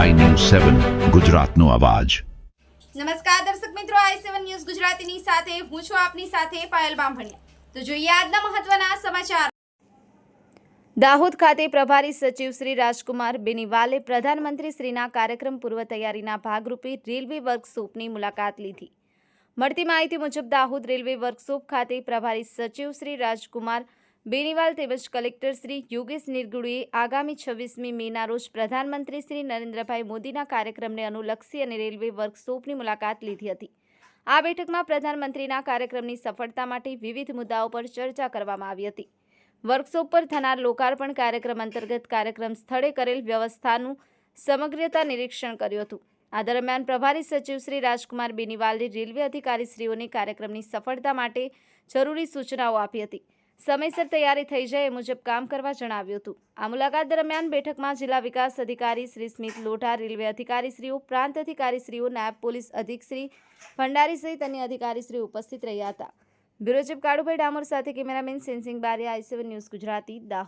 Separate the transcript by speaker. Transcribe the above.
Speaker 1: સેવન ગુજરાતનો અવાજ.
Speaker 2: નમસ્કાર દર્શક મિત્રો આઈ સેવન ન્યૂઝ ગુજરાતીની સાથે હું છું આપની સાથે પાયલ બામભણિયા. તો જોઈએ આજના મહત્વના સમાચાર. દાહોદ ખાતે પ્રભારી સચિવ શ્રી રાજકુમાર બેનીવાલે પ્રધાનમંત્રી શ્રીના કાર્યક્રમ પૂર્વ તૈયારીના ભાગરૂપે રેલવે વર્કશોપની મુલાકાત લીધી. મળતી માહિતી મુજબ દાહોદ રેલવે વર્કશોપ ખાતે પ્રભારી સચિવ શ્રી રાજકુમાર બેનીવાલ તેમજ કલેક્ટર શ્રી યોગેશ નિર્ગુડેએ આગામી છવ્વીસમી મેના રોજ પ્રધાનમંત્રી શ્રી નરેન્દ્રભાઈ મોદીના કાર્યક્રમને અનુલક્ષી અને રેલવે વર્કશોપની મુલાકાત લીધી હતી. આ બેઠકમાં પ્રધાનમંત્રીના કાર્યક્રમની સફળતા માટે વિવિધ મુદ્દાઓ પર ચર્ચા કરવામાં આવી હતી. વર્કશોપ પર થનાર લોકાર્પણ કાર્યક્રમ અંતર્ગત કાર્યક્રમ સ્થળે કરેલ વ્યવસ્થાનું સમગ્રતા નિરીક્ષણ કર્યું હતું. આ દરમિયાન પ્રભારી સચિવ શ્રી રાજકુમાર બેનીવાલે રેલવે અધિકારીશ્રીઓને કાર્યક્રમની સફળતા માટે જરૂરી સૂચનાઓ આપી હતી. સમયસર તૈયારી થઈ જાય એ મુજબ કામ કરવા જણાવ્યું હતું. આ મુલાકાત દરમિયાન બેઠકમાં જિલ્લા વિકાસ અધિકારી શ્રી સ્મિત લોઢા, રેલવે અધિકારીશ્રીઓ, પ્રાંત અધિકારીશ્રીઓ, નાયબ પોલીસ અધિકશ્રી ભંડારી સહિત અન્ય અધિકારીશ્રીઓ ઉપસ્થિત રહ્યા હતા. બ્યુરો કાળુભાઈ ડામોર સાથે cameraman Sensing Bariya, I news Gujarati, Dahod.